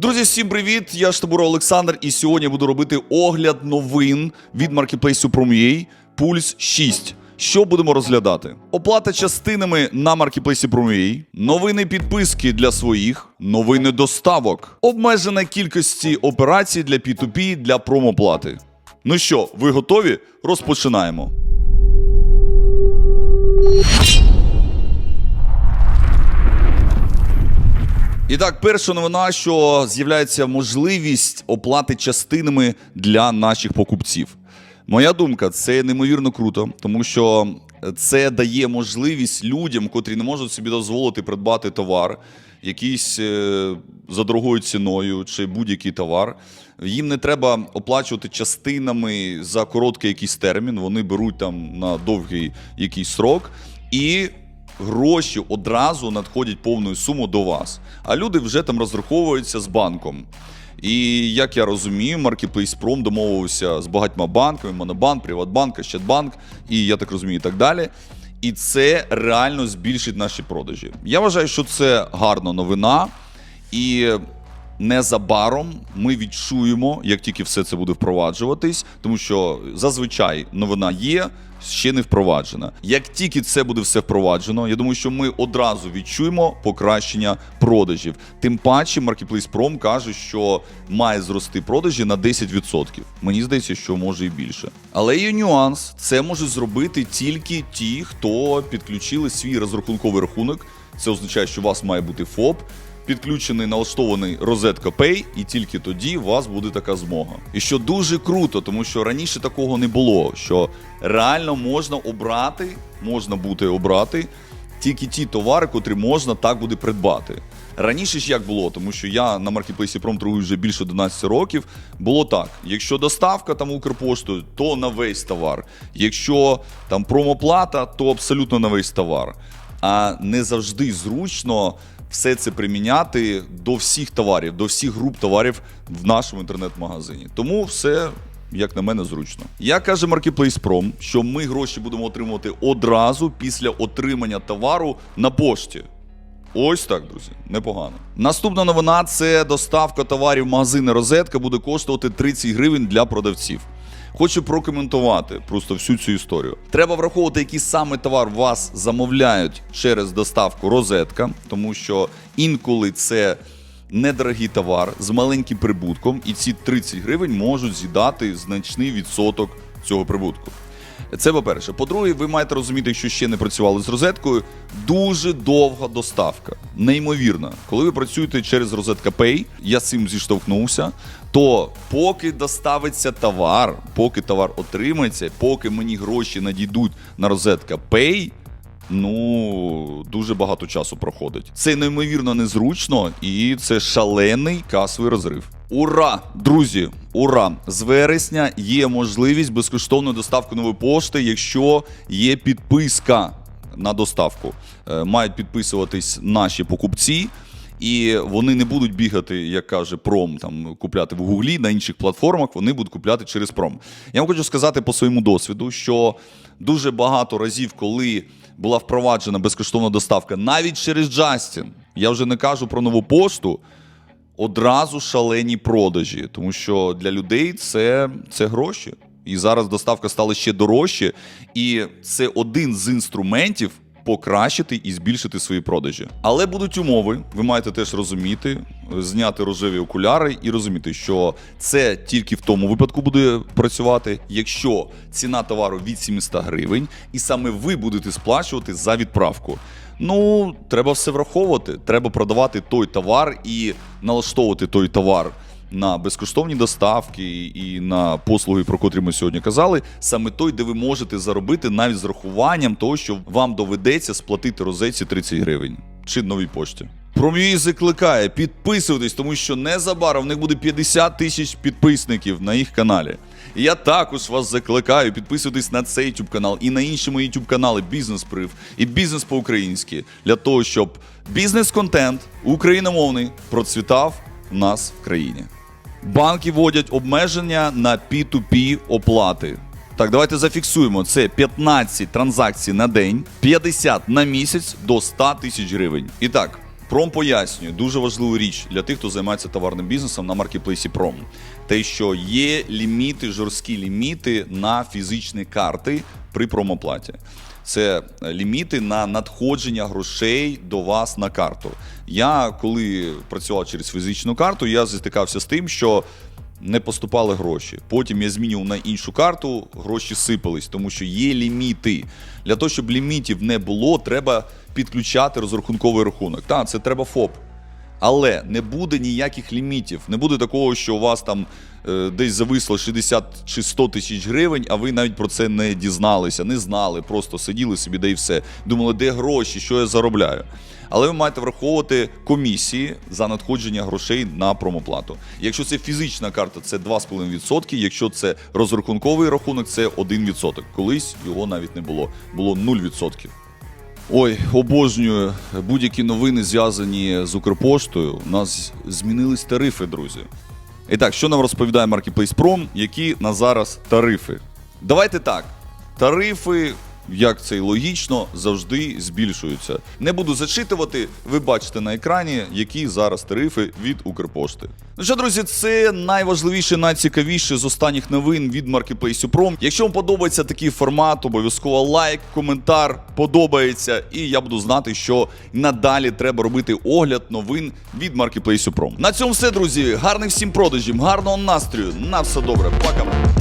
Друзі, всім привіт! Я Штабура Олександр, і сьогодні буду робити огляд новин від маркетплейсу Prom'UA Пульс 6. Що будемо розглядати? Оплата частинами на маркетплейсі Prom'UA, новини підписки для своїх, новини доставок, обмежена кількості операцій для P2P для промоплати. Ну що, ви готові? Розпочинаємо. І так, перша новина, що з'являється можливість оплати частинами для наших покупців. Моя думка, це неймовірно круто, тому що це дає можливість людям, котрі не можуть собі дозволити придбати товар, якийсь е, за дорогою ціною чи будь-який товар. Їм не треба оплачувати частинами за короткий якийсь термін. Вони беруть там на довгий якийсь срок і гроші одразу надходять повною сумою до вас. А люди вже там розраховуються з банком. І як я розумію, Marketplace Prom домовився з багатьма банками: Монобанк, Приватбанк, Ощадбанк, і я так розумію, і так далі. І це реально збільшить наші продажі. Я вважаю, що це гарна новина. І незабаром ми відчуємо, як тільки все це буде впроваджуватись, тому що зазвичай новина є, ще не впроваджена. Як тільки це буде все впроваджено, я думаю, що ми одразу відчуємо покращення продажів. Тим паче, Marketplace каже, що має зрости продажі на 10%. Мені здається, що може і більше. Але є нюанс: це можуть зробити тільки ті, хто підключили свій розрахунковий рахунок. Це означає, що у вас має бути ФОП підключений налаштований розетка Pay, і тільки тоді у вас буде така змога. І що дуже круто, тому що раніше такого не було. Що реально можна обрати, можна бути обрати тільки ті товари, котрі можна так буде придбати. Раніше ж як було, тому що я на маркетплейсі Пром торгую вже більше 11 років. Було так: якщо доставка там Укрпоштою, то на весь товар. Якщо там промоплата, то абсолютно на весь товар. А не завжди зручно все це приміняти до всіх товарів, до всіх груп товарів в нашому інтернет-магазині. Тому все. Як на мене, зручно. Я каже Marketplace що ми гроші будемо отримувати одразу після отримання товару на пошті. Ось так, друзі, непогано. Наступна новина це доставка товарів в магазини Розетка буде коштувати 30 гривень для продавців. Хочу прокоментувати просто всю цю історію. Треба враховувати, який саме товар вас замовляють через доставку розетка, тому що інколи це недорогий товар з маленьким прибутком, і ці 30 гривень можуть з'їдати значний відсоток цього прибутку. Це по-перше. По-друге, ви маєте розуміти, якщо ще не працювали з розеткою, дуже довга доставка. Неймовірна. Коли ви працюєте через розетка Pay, я з цим зіштовхнувся, то поки доставиться товар, поки товар отримається, поки мені гроші надійдуть на розетка Pay, Ну, дуже багато часу проходить. Це неймовірно незручно і це шалений касовий розрив. Ура, друзі! Ура! З вересня є можливість безкоштовної доставки нової пошти, якщо є підписка на доставку. Е, Мають підписуватись наші покупці. І вони не будуть бігати, як каже Пром, там купляти в Гуглі на інших платформах. Вони будуть купляти через Пром. Я вам хочу сказати по своєму досвіду, що дуже багато разів, коли була впроваджена безкоштовна доставка, навіть через Джастін, я вже не кажу про нову пошту. Одразу шалені продажі, тому що для людей це, це гроші. І зараз доставка стала ще дорожче, і це один з інструментів покращити і збільшити свої продажі. Але будуть умови, ви маєте теж розуміти, зняти рожеві окуляри і розуміти, що це тільки в тому випадку буде працювати, якщо ціна товару від 700 гривень, і саме ви будете сплачувати за відправку. Ну, треба все враховувати. Треба продавати той товар і налаштовувати той товар на безкоштовні доставки і на послуги, про котрі ми сьогодні казали, саме той, де ви можете заробити навіть з рахуванням того, що вам доведеться сплатити розетці 30 гривень чи новій пошті. Пром'юї закликає підписуватись, тому що незабаром в них буде 50 тисяч підписників на їх каналі. Я також вас закликаю підписуватись на цей YouTube канал і на інші мої YouTube канали Бізнес Прив і Бізнес по-українськи для того, щоб бізнес-контент україномовний процвітав у нас в країні. Банки вводять обмеження на P2P оплати. Так, давайте зафіксуємо. Це 15 транзакцій на день, 50 на місяць до 100 тисяч гривень. І так, Пром пояснює дуже важливу річ для тих, хто займається товарним бізнесом на маркетплейсі Пром. Те, що є ліміти, жорсткі ліміти на фізичні карти при промоплаті. Це ліміти на надходження грошей до вас на карту. Я коли працював через фізичну карту, я зістикався з тим, що не поступали гроші. Потім я змінював на іншу карту, гроші сипались, тому що є ліміти. Для того, щоб лімітів не було, треба підключати розрахунковий рахунок. Так, це треба ФОП. Але не буде ніяких лімітів. Не буде такого, що у вас там е, десь зависло 60 чи 100 тисяч гривень, а ви навіть про це не дізналися, не знали, просто сиділи собі, де і все. Думали, де гроші, що я заробляю. Але ви маєте враховувати комісії за надходження грошей на промоплату. Якщо це фізична карта, це 2,5%. Якщо це розрахунковий рахунок, це 1%. Колись його навіть не було. Було 0%. Ой, обожнюю будь-які новини зв'язані з Укрпоштою. У нас змінились тарифи, друзі. І так, що нам розповідає Marketplace.prom, які на зараз тарифи? Давайте так. Тарифи, як це і логічно, завжди збільшуються. Не буду зачитувати, ви бачите на екрані, які зараз тарифи від Укрпошти. Ну що, друзі, це найважливіше, найцікавіше з останніх новин від Marketplace Prom. Якщо вам подобається такий формат, обов'язково лайк, коментар подобається, і я буду знати, що надалі треба робити огляд новин від Marketplace Prom. На цьому все, друзі. Гарних всім продажів, гарного настрою. На все добре. Пока.